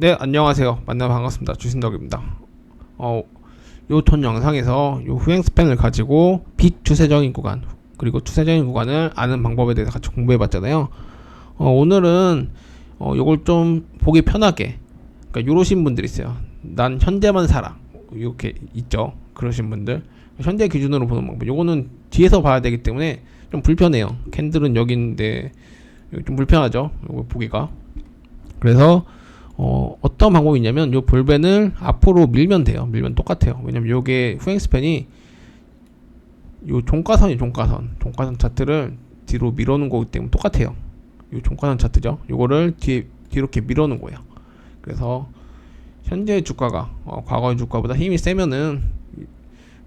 네, 안녕하세요. 만나 반갑습니다. 주신덕입니다. 어, 요전 영상에서 요 후행 스팬을 가지고 비추세적인 구간 그리고 추세적인 구간을 아는 방법에 대해서 같이 공부해 봤잖아요. 어, 오늘은 어, 요걸 좀 보기 편하게 그러니까 요러신 분들 있어요. 난 현재만 살아. 이렇게 있죠. 그러신 분들. 현재 기준으로 보는 방법. 요거는 뒤에서 봐야 되기 때문에 좀 불편해요. 캔들은 여기인데 좀 불편하죠. 요거 보기가. 그래서 어, 어떤 방법이 있냐면 요 볼벤을 앞으로 밀면 돼요. 밀면 똑같아요. 왜냐면 요게 후행 스팬이 요 종가선이 종가선. 종가선 차트를 뒤로 밀어놓은 거기 때문에 똑같아요. 요 종가선 차트죠. 요거를 뒤에 이렇게 밀어놓은 거예요. 그래서 현재 주가가 어, 과거의 주가보다 힘이 세면은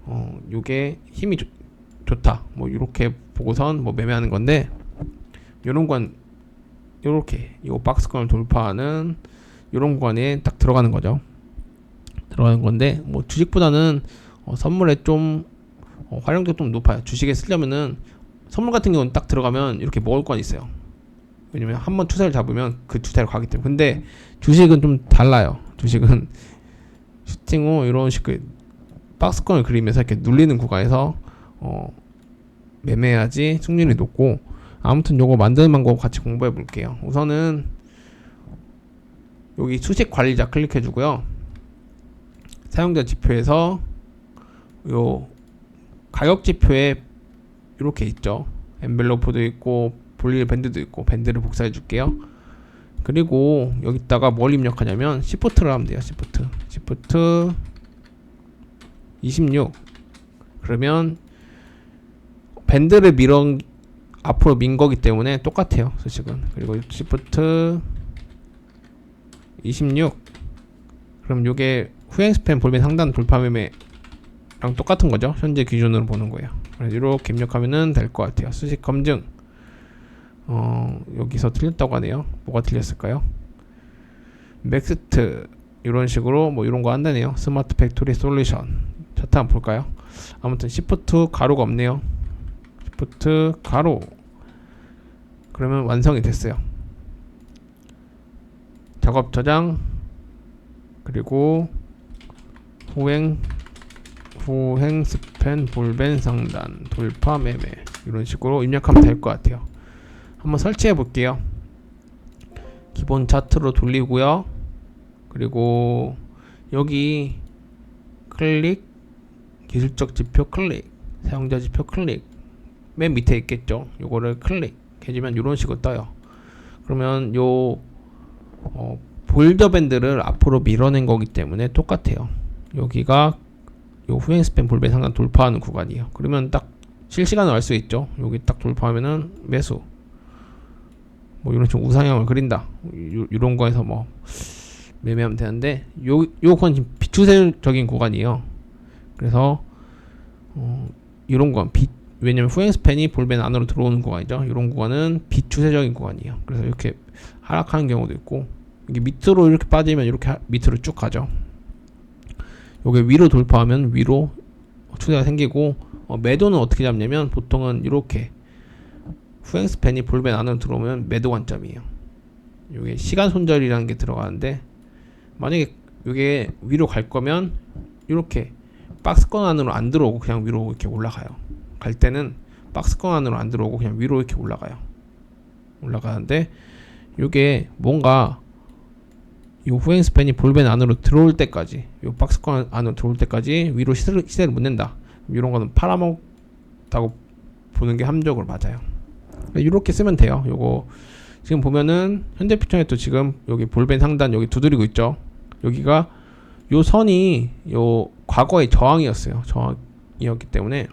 어, 요게 힘이 좋, 좋다. 뭐 이렇게 보고선 뭐 매매하는 건데 요런 건 요렇게 요 박스권을 돌파하는 요런 구간에 딱 들어가는 거죠. 들어가는 건데 뭐 주식보다는 어, 선물에 좀 어, 활용도가 좀 높아요. 주식에 쓰려면은 선물 같은 경우는 딱 들어가면 이렇게 먹을 건 있어요. 왜냐면 한 번 투자를 잡으면 그 투자를 가기 때문에. 근데 주식은 좀 달라요. 주식은 슈팅 후 이런 식의 박스권을 그리면서 이렇게 눌리는 구간에서 어, 매매해야지 승률이 높고 아무튼 요거 만드는 방법 같이 공부해 볼게요. 우선은 여기 수식 관리자 클릭해 주고요. 사용자 지표에서 요 가격 지표에 이렇게 있죠. 엔벨로프도 있고 볼일 밴드도 있고 밴드를 복사해 줄게요. 그리고 여기다가 뭘 입력하냐면 시프트를 하면 돼요. 시프트. 시프트 26 그러면 밴드를 밀어 앞으로 민 거기 때문에 똑같아요. 수식은. 그리고 시프트 26 그럼 요게 후행 스팬 볼멘 상단 돌파 매매랑 똑같은 거죠. 현재 기준으로 보는 거예요. 그래서 이렇게 입력하면은 될것 같아요. 수식 검증 어 여기서 틀렸다고 하네요. 뭐가 틀렸을까요? 맥스트 이런 식으로 뭐 이런 거 한다네요. 스마트 팩토리 솔루션 차트 한번 볼까요? 아무튼 시프트 가로가 없네요. 시프트 가로 그러면 완성이 됐어요. 작업 저장 그리고 후행 후행 스팬 볼벤 상단 돌파 매매 이런 식으로 입력하면 될 것 같아요. 한번 설치해 볼게요. 기본 차트로 돌리고요. 그리고 여기 클릭 기술적 지표 클릭 사용자 지표 클릭 맨 밑에 있겠죠. 요거를 클릭 해주면 이런 식으로 떠요. 그러면 요 어, 볼더 밴드를 앞으로 밀어낸 거기 때문에 똑같아요. 여기가 요 후행 스팬 볼배 상단 돌파하는 구간이에요. 그러면 딱 실시간으로 알 수 있죠. 여기 딱 돌파하면은 매수. 뭐 이런 식으로 우상향을 그린다. 요, 이런 거에서 뭐 매매하면 되는데 요 요건 지금 비추세적인 구간이에요. 그래서 어, 이런 건 비, 왜냐면 후행 스팬이 볼벤 안으로 들어오는 구간이죠. 이런 구간은 비추세적인 구간이에요. 그래서 이렇게 하락하는 경우도 있고 이게 밑으로 이렇게 빠지면 이렇게 하, 밑으로 쭉 가죠. 요게 위로 돌파하면 위로 추세가 생기고 어, 매도는 어떻게 잡냐면 보통은 이렇게 후행 스팬이 볼벤 안으로 들어오면 매도 관점이에요. 요게 시간 손절이라는 게 들어가는데 만약에 이게 위로 갈 거면 이렇게 박스권 안으로 안 들어오고 그냥 위로 이렇게 올라가요. 갈 때는 박스권 안으로 안 들어오고 그냥 위로 이렇게 올라가요. 올라가는데 이게 뭔가 이 후행 스팬이 볼벤 안으로 들어올 때까지 이 박스권 안으로 들어올 때까지 위로 시세를, 시세를 못 낸다. 이런 거는 팔아먹다고 보는 게 함정으로 맞아요. 이렇게 쓰면 돼요. 요거 지금 보면은 현대 피청에 또 지금 여기 볼벤 상단 여기 두드리고 있죠. 여기가 요 선이 요 과거의 저항이었어요. 저항이었기 때문에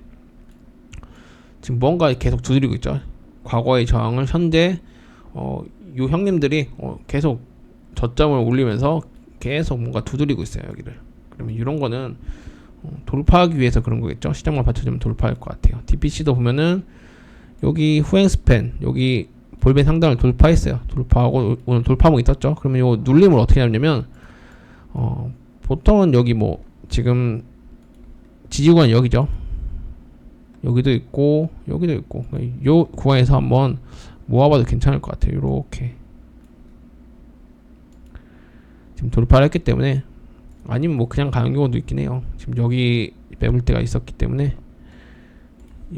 지금 뭔가 계속 두드리고 있죠. 과거의 저항을 현재 어, 요 형님들이 어, 계속 저점을 올리면서 계속 뭔가 두드리고 있어요 여기를. 그러면 이런 거는 어, 돌파하기 위해서 그런 거겠죠. 시장만 받쳐주면 돌파할 것 같아요. DPC도 보면은 여기 후행 스팬 여기 볼벤 상단을 돌파했어요. 돌파하고 오늘 돌파목 있었죠. 그러면 요 눌림을 어떻게 하냐면 어, 보통은 여기 뭐 지금 지지구간 여기죠. 여기도 있고 여기도 있고 요 구간에서 한번 모아봐도 괜찮을 것 같아요. 이렇게 지금 돌파를 했기 때문에 아니면 뭐 그냥 가는 경우도 있긴 해요. 지금 여기 매물대가 있었기 때문에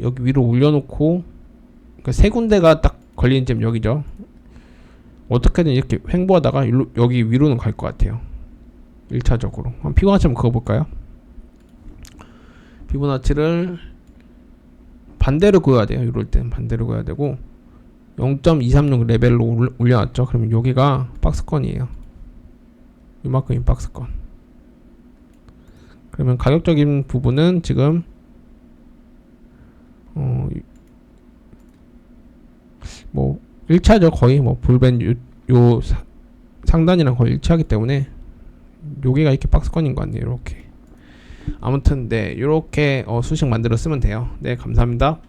여기 위로 올려놓고 그러니까 세 군데가 딱 걸리는 점 여기죠. 어떻게든 이렇게 횡보하다가 일로, 여기 위로는 갈 것 같아요. 1차적으로. 한번 피보나치 한번 그어볼까요? 피보나치를 반대로 그어야 돼요. 이럴 땐 반대로 그어야 되고 0.236 레벨로 올- 올려놨죠. 그러면 여기가 박스권이에요. 이만큼이 박스권. 그러면 가격적인 부분은 지금 어, 이- 뭐 1차죠 거의 뭐 볼벤 요, 요 사- 상단이랑 거의 일치하기 때문에 여기가 이렇게 박스권인 것 같네요 이렇게 아무튼 네 이렇게 어, 수식 만들어 쓰면 돼요 네 감사합니다